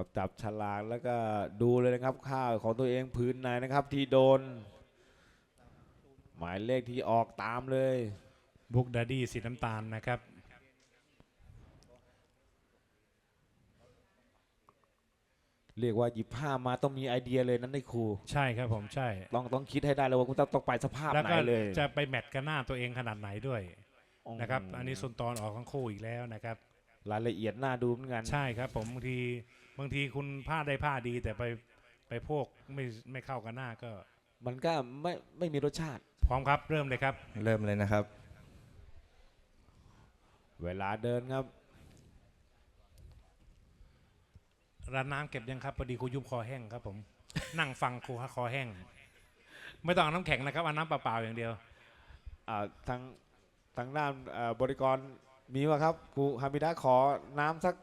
ครับจับฉลากแล้วก็ดูเลยนะครับข้าวของตัวเองพื้นไหนนะครับ ที่โดน หมายเลขที่ออกตามเลยบุ๊กดาดี้สีน้ำตาลนะครับ เรียกว่าหยิบผ้ามาต้องมีไอเดียเลยนั้นในครู ใช่ครับผมใช่ ต้องต้องคิดให้ได้เลยว่าคุณต้องต้องไปสภาพแล้วไหนก็เลย จะไปแมทกันหน้าตัวเองขนาดไหนด้วยนะครับ อันนี้ส่วนตอนออกทั้งคู่อีกแล้วนะครับ รายละเอียดน่าดูเหมือนกันใช่ครับ ผมบางทีบางทีคุณผ้าได้ผ้าดี แต่ไปไปพวกไม่ไม่เข้ากันหน้าก็มันก็ไม่ไม่มีรสชาติ พร้อมครับเริ่มเลยครับ เริ่มเลยนะครับ เวลาเดินครับร้านน้ำเก็บยังครับพอดีครูยุบคอแห้งครับ ผม นั่งฟังครูคอแห้ง ไม่ต้องเอาน้ำแข็งนะครับเอาน้ำเปล่าๆอย่างเดียวอ่าทางทางด้านเอ่อบริกร มีวะครับครูฮามิดะขอน้ำสัก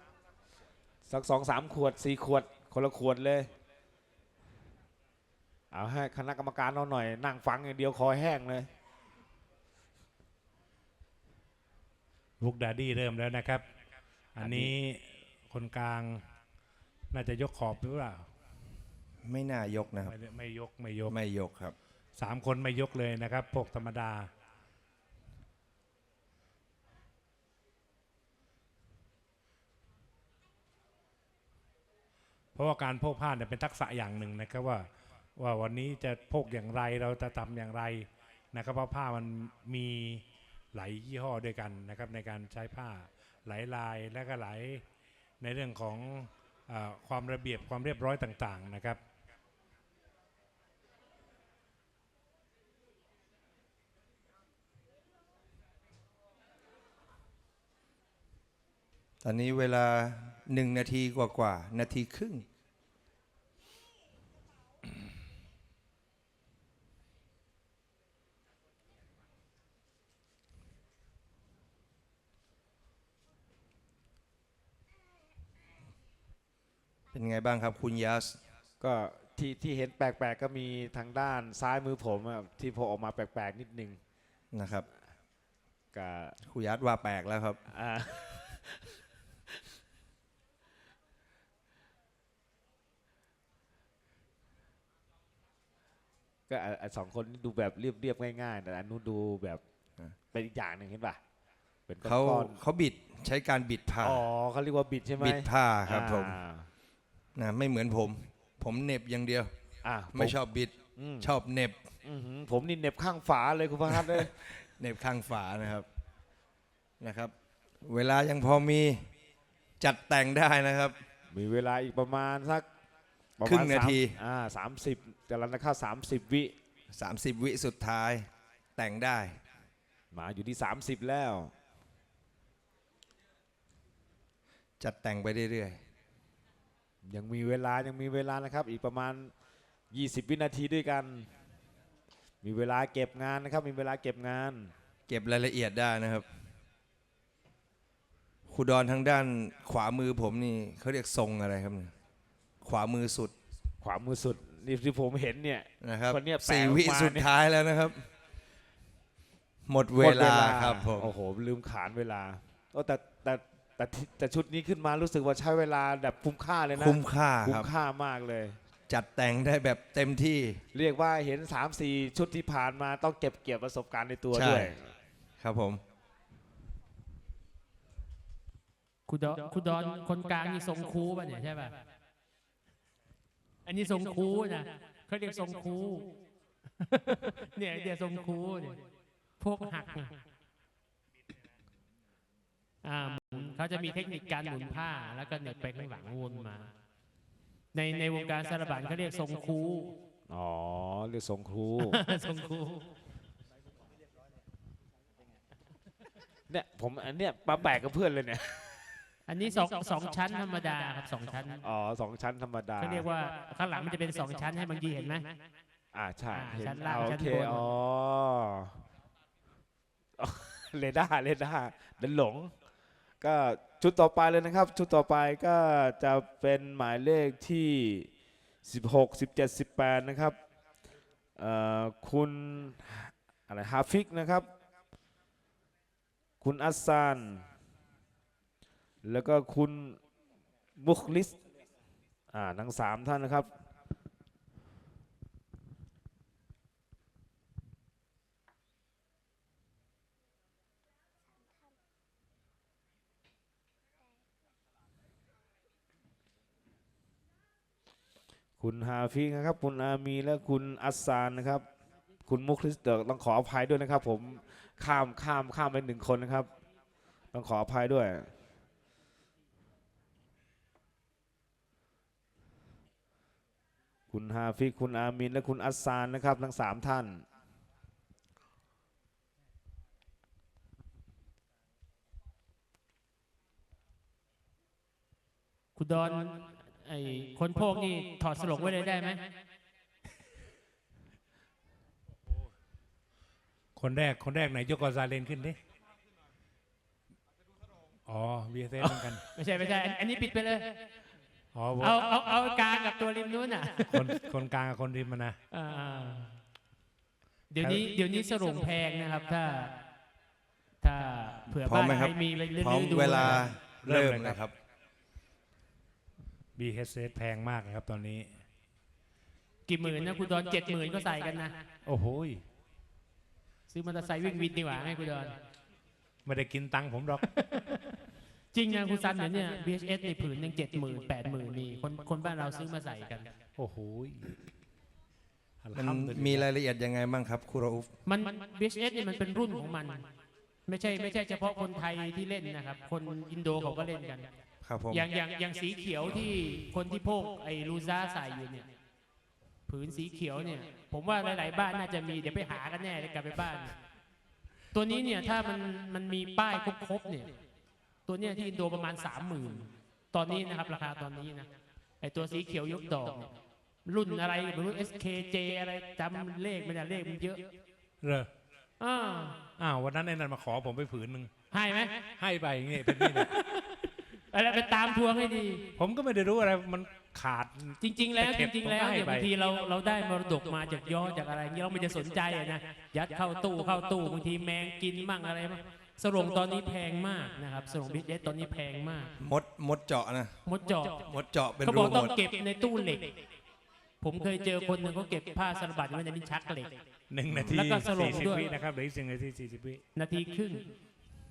สักสองสามขวดสี่ขวด คนละขวดเลย เอาให้คณะกรรมการเราหน่อย นั่งฟังอย่างเดียวคอแห้งเลยบุ๊กดาดี้เริ่มแล้วนะครับ อันนี้คนกลางน่าจะยกขอบหรือเปล่า ไม่น่ายกนะครับ ไม่ได้ไม่ยกไม่ยกไม่ยกครับ สามคนไม่ยกเลยนะครับ พวกธรรมดา เพราะว่าการโพกผ้าเนี่ยเป็นทักษะอย่างหนึ่งนะครับว่าว่าวันนี้จะโพกอย่างไรเราจะทำอย่างไรนะครับเพราะผ้ามันมีหลายยี่ห้อด้วยกันนะครับในการใช้ผ้าหลายลายและก็หลายในเรื่องของอความระเบียบความเรียบร้อยต่างๆนะครับตอนนี้เวลา หนึ่งนาทีกว่ากว่าๆนาทีครึ่ง เป็นไงบ้างครับคุณยัสก็ที่ที่เห็นแปลกๆก็มีทางด้านซ้ายมือผมอะที่โผล่ออกมาแปลกๆนิดนึงนะครับ กับคุณยัสว่าแปลกแล้วครับ อ่า ก็อะอะสองคนนี้ดูแบบเรียบๆง่ายๆแต่อันนู้นดูแบบอะเป็นอีกอย่างหนึ่งเห็นป่ะเป็นก้เขาอนเขาบิดใช้การบิดผ้าๆอ๋อเขาเรียกว่าบิดใช่ไหมบิดผ้าครับผมอ่านะไม่เหมือนผม ผมเหน็บอย่างเดียวอะไม่ผชอบบิดมชอบเหน็บอื้อหือผมนี่เหน็บข้างฝาเลยคุณพระพัฒน์เลยเหน็บข้างฝานะครับนะครับ เวลายังพอมีจัดแต่งได้นะครับ มีเวลาอีกประมาณสัก ประครึ่มาณงนาทีสมอ่าสามสิบกำลังจะเข้าสามสิบวิ30 วิสุดท้ายแต่งได้มาอยู่ที่สามสิบแล้วจัดแต่งไปเรื่อยยังมีเวลายังมีเวลานะครับ อีกประมาณ 20 วินาทีด้วยกัน มีเวลาเก็บงานนะครับ มีเวลาเก็บงาน ๆ เก็บรายละเอียดได้นะครับครูดอนทางด้านขวามือผมนี่เขาเรียกทรงอะไรครับเนี่ย ขวามือสุดขวามือสุดนี่ที่ผมเห็นเนี่ยนะครับคนเนี้ยแปะสี่ออกวิมาสุดเนี่ยท้ายแล้วนะครับ หมดเวหมดลาครับผมโอ้โหลืมขานเวลาโอ้แต่แต่แต่ที่แต่ชุดนี้ขึ้นมารู้สึกว่าใช้เวลาแบบคุ้มค่าเลยนะคุ้มค่าคุ้คมรับค่ามากเลย จัดแต่งได้แบบเต็มที่ เรียกว่าเห็น 3-4 ชุดที่ผ่านมาต้องเก็บเกี่ยวประสบการณ์ในตัวใช่ ด้วย ครับผม คุณดอนคุณดอนคนกลางนี่ทรงคูป่ะเนี่ยใช่ป่ะ อันนี้ทรงคูนะเขาเรียกทรงคูเนี่ยเดี๋ยวทรงคูเนี่ยพวกหักนะอ่าหมุนเขาจะมีเทคนิคการหมุนผ้า แล้วก็เหน็บไปข้างหลังวนมา ในในวงการสารบัญเขาเรียกทรงคูอ๋อเรียกทรงครูทรงคูเนี่ยผมอันเนี้ยปลาแปลกกับเพื่อนเลยเนี่ย อันนี้สองสองชั้นธรรมดาครับสองชั้นอ๋อสองชั้นธรรมดาเขาเรียกว่าข้างหลังมันจะเป็นสองชั้นให้บางทีเห็นไหมอ่าใช่อ่าเห็นชั้นล่างโอชั้นเคบนอ๋อเรดาร์เรดาร์เดินหลง ก็ชุดต่อไปเลยนะครับ ชุดต่อไปก็จะเป็นหมายเลขที่ 16 17 18 นะครับเอ่อคุณอะไรฮาฟิกนะครับ คุณอัสซาน แล้วก็คุณมุคลิสอ่าทั้งสามท่านนะครับ คุณฮาฟินะครับ คุณอามีและคุณอัสซานนะครับ คุณมุคลิสเตอต้องขออภัยด้วยนะครับ ผมข้ามข้ามข้ามไปหนึ่งคนนะครับ ต้องขออภัยด้วย คุณฮาฟิกคุณอามิน และคุณอัสซานนะครับ ทั้งสามท่าน คุณดอนไอ้คนพวกนี่ถอดสลงไว้เลยได้ไหมคนแรกคนแรกไหนยกกอซาเลนขึ้นดิ อ๋อ VSS เหมือนกัน ไม่ใช่ไม่ใช่อันอันนี้ปิดไปเลย อ๋อเอาเอาเอากลางกับตัวริมนู้นอะ คนคนกลางกับคนริมมันนะอ่าเดี๋ยวนี้เดี๋ยวนี้สลงแพงนะครับ ถ้า ถ้าเผื่อพร้อมบ้านไหมคใครัรบ มีไปลื้พร้อมอๆดูเวลาเริ่เริ่มมเลยครับนะครับ BSS แพงมากนะครับตอนนี้ กี่หมื่นนะคุณดอนเจ็ดหมื่นก็ใส่กันนะโอ้โหยซื้อมอเตอร์ไซค์วิ่งวินดีกว่าไงคุณดอน ไม่ได้กินตังค์ผมหรอก จริงนะคุณซันเดี๋ยวเนี่ย BHS ในผืนยังเจ็ดหมื่นแปดหมื่นมีคนคนบ้านเราซื้อมาใส่กัน โอ้โหยอัลมันฮัดุลิลลาห์มีรายละเอียดยังไงบ้างครับครูรอุฟมัน BHS เนี่ยมันเป็นรุ่นของมัน ไม่ใช่ไม่ใช่เฉพาะคนไทยที่เล่นนะครับ คนอินโดเขาก็เล่นกัน ครับผมอย่างอย่างอย่างสีเขียวที่คนที่พกไอ้ลูซ่าใส่อยู่เนี่ยผืนสีเขียวเนี่ย ผมว่าหลาย ๆ บ้านน่าจะมีเดี๋ยวไปหากันแน่เลยกลับไปบ้าน ตัวนี้เนี่ยถ้ามันมันมีป้ายครบๆเนี่ย ตัวเนี้ยที่อินโดประมาณสามหมื่นตอนนี้นะครับราคาตอนนี้นะไอ้ตัวสีเขียวยกดอกเนี่ยรุ่นอะไรไม่รู้ SKJ อะไรจำเลขไม่ได้เลขมันเยอะเหรออ่าอ้าววันนั้นไอ้นั่นมาขอผมไปผืนหนึ่งให้ไหมให้ไปอย่างงี้เป็นนี่เนี่ยอะไรไปตามทวงให้ดี ผมก็ไม่ได้รู้อะไรมันขาดจริง ๆ แล้วแต่จเก็บริง ๆ แล้วเนี่ยผมก็ให้ไปบางทีเราเราได้มรดกมาจากย่อจากอะไรเงี้ยเราไม่ได้สนใจอะนะยัดเข้าตู้เข้าตู้บางทีแมงกินมั่งอะไรมั่ง สรงตอนนี้แพงมากนะครับสรงบิสเดสตอนนี้แพงมาก มดมดเจาะนะมดเจาะมดเจาะเป็นเขาบรูอกหต้อมงดเก็บในตู้เหล็ก ผมเคยเจอคนหนึ่งเขาเก็บผ้าสารบัตไว้ในลิ้นชักเหล็ก หนึ่งนาทีแล้วก็สลบสี่สิบด้วย วินะครับเหลืออีกสิบนาทีสี่สิบวินาทีครึ่ง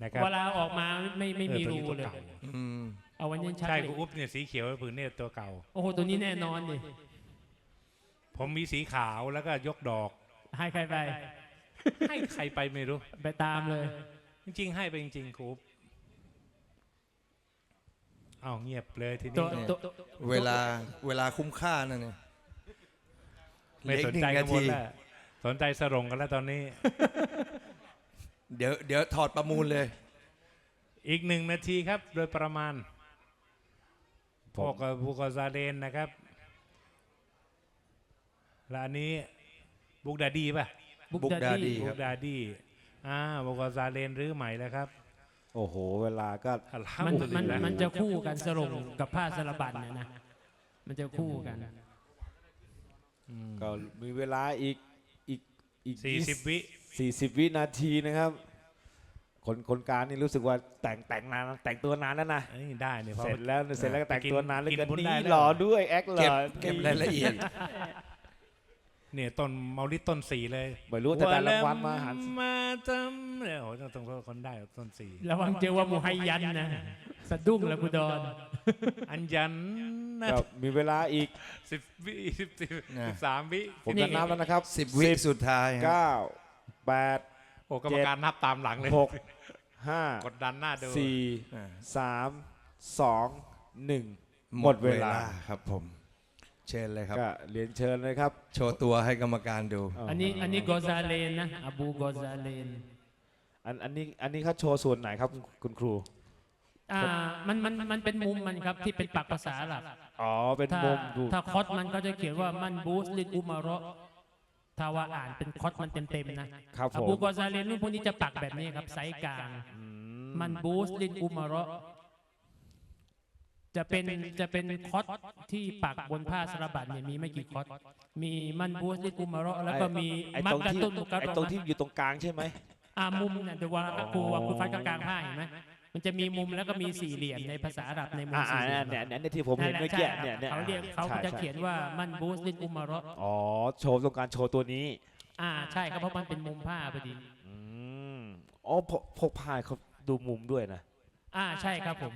นะครับเวลาออกมาไม่ไม่มีออรูตัวเลยก่าอืมเอาไว้ในลิ้นชักใช่เหล็กูกอุ๊บเนี่ยสีเขียวผืนเนี่ยตัวเก่า โอ้โหตัวนี้แน่นอนดิผมมีสีขาวแล้วก็ยกดอก ให้ใครไปให้ใครไปไม่รู้ ไปตามเลย จริงๆให้ไปจริงๆครูอุ๊บอ้าวเงียบเลยทีตันี้วเนี่ยตัวเวลาเวลาคุ้มค่านั่นเนี่ยไม่สนใจเหลือกัอีนกหมดหนึ่งนาทีแล้วสนใจสรงกันแล้วตอนนี้ เดี๋ยวเดี๋ยวถอดประมูลเลย อีกหนึ่งนาทีครับ โดยประมาณผมพวกกับบูกอซาเลนนะครับและอันนี้บุกดาดีป่ะ บุ๊ก Book ดา Daddy ดี้คบุรับกดาดี อ่าบุกอซาเลนรื้อใหม่แล้วครับโอ้โห เวลาก็อัลฮัมมันดุลิมันลละมันจะคู่กันสรงกับผ้าสารบัตเนี่ยนะ มันจะคู่กันอืมก็มีเวลาอีกอีกอีกสี่สิบวิสี่สิบวินาทีนะครับ คนคนกลารนี่รู้สึกว่าแต่งแต่งนานแต่งตัวนานแล้วนะอันนี้ได้เนี่ยพอเสร็จแล้วเสร็จแล้วก็แต่งกินตัวนานเหลยกินกันบุญได้นี่แล้วหล่อด้วยแอคหล่เก็บอเก็บรายละเอียด เนี่ยต้นเมาลิดต้นสี่เลยไม่รู้แต่แต่รางวัลมาหารมาจำเนี่ยโอ้โหต้องต้องคนได้ต้นสี่ระวังเจอว่ามูไฮยันนะสะดุ้งแล้วคุณดอนอันยันนะก็มีเวลาอีก สิบวิสิบสิบนะสิบสามวิผมจะนับแล้วนะครับสิบวิสุดท้ายครับเก้าแปดโอ้กรรมการนับตามหลังเลยหกห้ากดดันหน้าดูสี่อ่าสามสองหนึ่งหมดเวลาครับผม เชิญเลยครับก็เรียนเชิญเลยครับ โชว์ตัวให้กรรมการดู อันนี้อันนี้กอซาเลนนะอบูกอซาเลนอันอันนี้อันนี้เขาโชว์ส่วนไหนครับคุณคุณครู อ่ามันมันมันเป็นมุมมันครับที่เป็นปักภาษาหลักอ๋อ เป็นถ้ามุมดู ถ้าคอสมันก็จะเขียนว่ามันบูสลินอุมาระถ้าว่าอ่านเป็นคอสมันเต็มๆนะครับผอมบูกอซาเลนรุ่นพวกนี้จะปักแบบนี้ครับไซส์กลาง อืมันบูสลินอุมาระ จะเป็นจะเป็นคอสที่ปักบนผ้าสารบัตเนี่ยมีไม่กี่คอสมีมันบูสลินอุมาระแล้วก็มีไอ้มักตรงกะที่ตุนมุกกะไอ้รตรงที่อยู่ตรงกลางใช่ไหมอ่ามุมเนี่ยเดี๋ยววางครูวางครูฟัดกลางๆผ้าเห็นไหมมันจะมีมุมแล้วก็มีสี่เหลี่ยมในภาษาอาหรับในมุมอ่าอ่าสี่เหลี่ยมเนี่ยเนี่ยเนี่ยที่ผมเห็นแหละเมื่อกี้ใช่เนี่ยเนี่ยเขาเรียกเขาใช่จะใช่เขียนว่ามันบูสลินอุมาระอ๋อโชว์ต้องการโชว์ตัวนี้ อ่าใช่ครับเพราะมันเป็นมุมผ้าพอดีอืมอ๋อพกพกพายเขาดูมุมด้วยนะ อ่าใช่ครับผม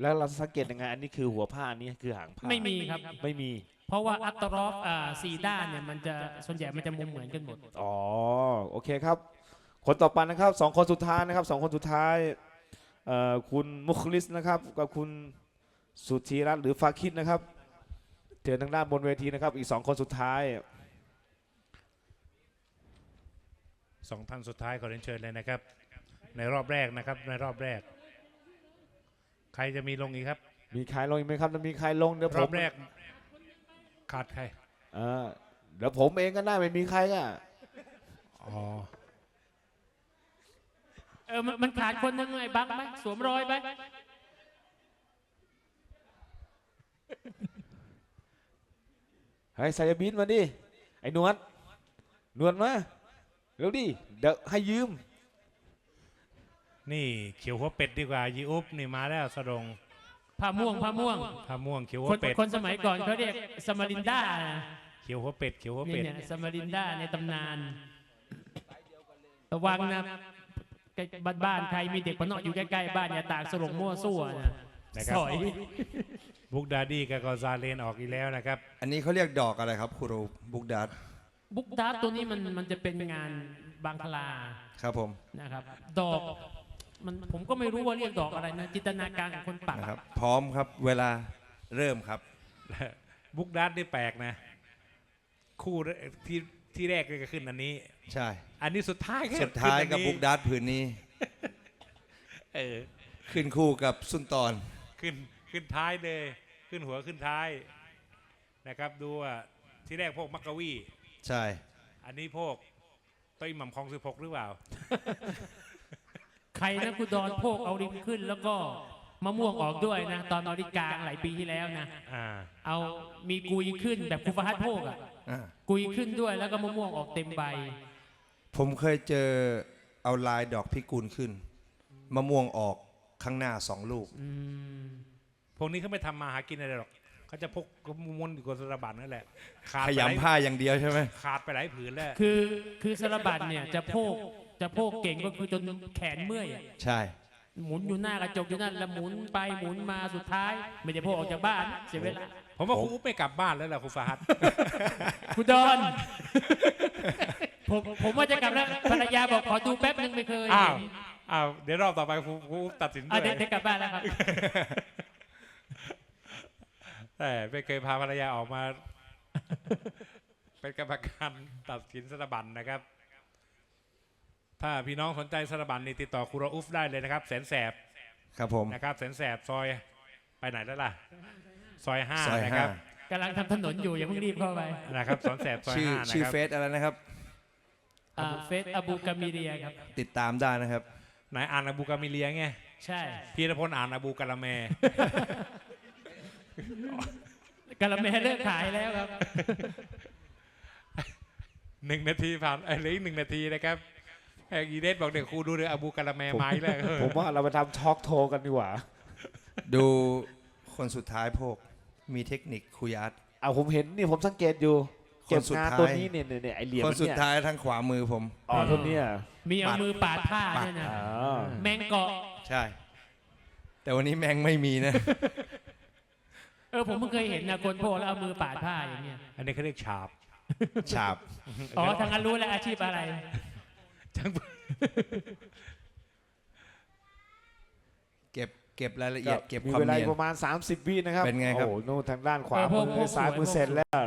แล้วเราสังเกตยังไงอันนี้คือหัวผ้าอันนี้คือหางผ้าไม่มีครับ ไม่มี เพราะว่าอัตตรอฟอ่าสี่ด้านเนี่ยมันจะส่วนใหญ่มันจะมุมเหมือนกันหมดอ๋อโอเคครับ คนต่อไปนะครับสองคนสุดท้ายนะครับสองคนสุดท้ายเอ่อคุณมุคลิสนะครับกับคุณสุธีรัตน์หรือฟาคิดนะครับเจอทางด้านบนเวทีนะครับ อีกสองคนสุดท้ายสองท่านสุดท้ายขอเรียนเชิญเลยนะครับ ในรอบแรกนะครับในรอบแรก ใครจะมีลงอีกครับมีใครลงอีกไหมครับถ้ามีใครลงเดี๋ยวรผอมบแรก ขาดใครเออเดี๋ยวผมเองก็ได้ไม่มีใครอะอ๋อเออมันมันขาดคนหนึงไอ้บังไหมสวมรอยไหมเฮ้ยสายบินมาดิไอ้หนวดหนวดมาเร็วดิเดี๋ยวให้ยืม นี่เขียวหัวเป็ดดีกว่ายีอุบนี่มาแล้วสะดงผ้าม่วงผ้าม่วง ผ้าม่วงเขียวหัควนเป็ดคนสมัยก่อนเขาเรียกสมารินดานะเขียวหัวเป็ดเขียวหัวนี่เป็ดเนี่ยสมารินดาในตำนานระวังนะใกล้บ้านบ้านใครมีเด็กคนนอกอยู่ใกล้ๆบ้านอย่าตากสลงมั่วซั่วนะนะครับสอยบุกดาดี้กับกอซาเลนออกอีกแล้วนะครับ อันนี้เขาเรียกดอกอะไรครับครูบุกดัดบุกดาร์ตตัวนี้มันมันจะเป็นงานบางคลาครับผม นะครับ ดอก มันผมก็ไม่รู้ว่าเรียกดอกอะไรนะจินตนาการของคนปักนะครับ พร้อมครับเวลาเริ่มครับ บุกดัดนี่แปลกนะ คู่แรกที่ที่แรกก็ขึ้นอันนี้ ใช่ อันนี้สุดท้ายแค่สุดท้ายกับขึ้นอันนี้บุกดัดผืนนี้เออขึ้นคู่กับสุนตอนขึ้นขึ้นท้ายเลย ขึ้นหัวขึ้นท้ายนะครับดูว่าที่แรกพวกมักกะวี่ใช่ อันนี้พวกต้อยหม่ำคลองสิบหกหรือเปล่า ใครนะคุณดอนโพกเอาริมขึ้น แล้วก็มะม่วงออกด้วยนะ ตอนออริกลางหลายปีที่แล้วนะ อ่า เอามีกุยขึ้นแบบคุณฟาฮัดโพกอะอ่า กุยขึ้นด้วยแล้วก็มะม่วงออกเต็มใบ ผมเคยเจอเอาลายดอกพิกุลขึ้นมะม่วงออกข้างหน้าสองลูกอืมพวกนี้เขาไม่ทำมาหากินอะไรหรอกเขาจะพกกม้วนอยู่กับสระบันนั่นแหละ ขาดขไปหลายยำผ้าอย่างเดียวใช่ไหมขาดไปหลายผืนแล้ว คือคือสารบัตเนี่ยจะโพก จะโพกเก่งก็คือจนแขนเมื่อยอะใช่ หมุนอยู่หน้ากระจกอยู่นั่นแล้วหมุนไปหมุนมาสุดท้าย ไม่ได้โพกออกจากบ้านเสียเวลาผมว่าครูอุ๊บไม่กลับบ้านแล้วล่ะครูฟาฮัด คุณดอน ผมผมว่าจะกลับแล้วภรรยาบอกขอดูแป๊บนึงไม่เคยอ้าวเห็นอ้าว เดี๋ยวรอบต่อไปครูครูอุ๊บตัดสินด้อะวยเดี๋ยวเดี๋ยวกลับบ้านแล้วครับ แต่ไม่เคยพาภรรยาออกมา เป็นกรรมการตัดสินสถาบันนะครับ ถ้าพี่น้องสนใจสถาบันนี่ติดต่อครูรอุฟได้เลยนะครับ แสนแสบครับผมนะครับ แสนแสบซอยไปไหนแล้วล่ะ ซอยห้าซอยนะคห้ารับกำลังทำถนนอยู่อย่าเพิ่งรีบเข้าไปนะครับสอนแสบซอยชื่อห้านะชื่อครับเฟซอะไรนะครับ อ่าเฟสอบูกามีเรียครับ ติดตามได้นะครับ ไหนอ่านอบูกามิเลียไงใช่พีรพลอ่านอบูกาละแมกาละแมเลิกขายแล้วครับ หนึ่งนาทีผ่านเอ้ยเหลืออีกหนึ่งนาทีนะครับ แอกอีเดสบอกเดี๋ยวครูดูเรื่องอบูกาละแมไม้แล้วผมว่าเราไปทำช็อกโทรกันดีกว่าดูคนสุดท้ายพวกมีเทคนิคคุยอาร์ต เอาผมเห็นนี่ผมสังเกตอยู่คนเก็บสุดงานท้าย ตัวนี้เนี่ยเนี่ยเนี่ยไอเหลี่ยมคนสุดเนี่ยท้ายทางขวามือผม อ๋อตัวเนี้ยมีเอามือปาดผ้าเนี่ยนะ อ๋อแมงเกาะ ใช่ แต่วันนี้แมงไม่มีนะ เออผมเพิ่งเคยเห็นนะคนโพกแล้วเอามือปาดผ้าอย่างเงี้ย อันนี้เขาเรียกฉาบฉาบ อ๋อทางนั้นรู้แล้วอาชีพอะไร จังเก็บเก็บรายละเอียดเก็บมีความเวลาเนียน ประมาณ 30 วินะครับเป็นไงครับ โอ้โหนู่นทางด้านขวาเออพวกมืพวอกซ้ายสวยมือพวกเสร็จแล้ว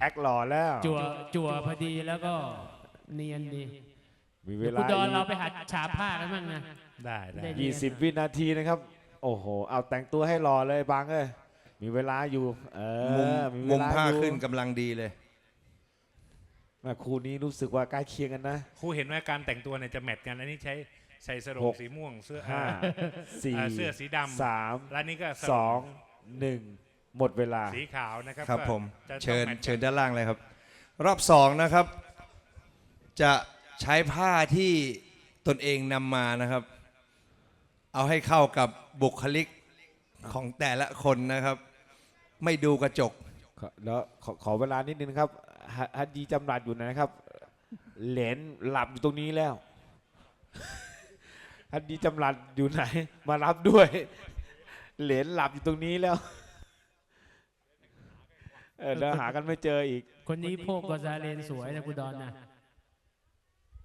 แอคหล่อแล้ว จั่วจั่วพอดีแล้วก็เนียนดีมีเวเดี๋ยวลาคุณดอนเราไปหัดฉาบผ้ากันบ้างนะ ได้ได้ได้ยี่สิบวินาทีนะครับ โอ้โห เอาแต่งตัวให้หล่อเลยบางเอ้ยมีเวลาอยู่ เอมุมอ มีเวมุมลาผ้าอยู่ขึ้นกำลังดีเลย แม่คู่นี้รู้สึกว่าใกล้เคียงกันนะ ครูเห็นว่าการแต่งตัวเนี่ยจะแมทกัน อันนี้ใช้ใส่สโรงหก สีม่วงเสื้อห้าสี่อ่าเสื้อสีดำสามแล้วนี่ก็สองหนึ่งหมดเวลา สีขาวนะครับครับก็ผมจะต้องเชิญแมทกันเชิญด้านล่างเลยครับ รอบสองนะครับ จะใช้ผ้าที่ตนเองนำมานะครับ เอาให้เข้ากับบุคลิกของแต่ละคนนะครับ ไม่ดูกระจก ขอแล้วขอขอเวลานิดนึงครับ ฮัดดีจำรัดอยู่นะครับ เหรนหลับอยู่ตรงนี้แล้วฮัดดีจำรัดอยู่ไหน มารับด้วย เหรนหลับอยู่ตรงนี้แล้วเออเดี๋ยวหากันไม่เจออีก คนนี้พวกกว่าซาเลนสวยนะคุณดอนนะ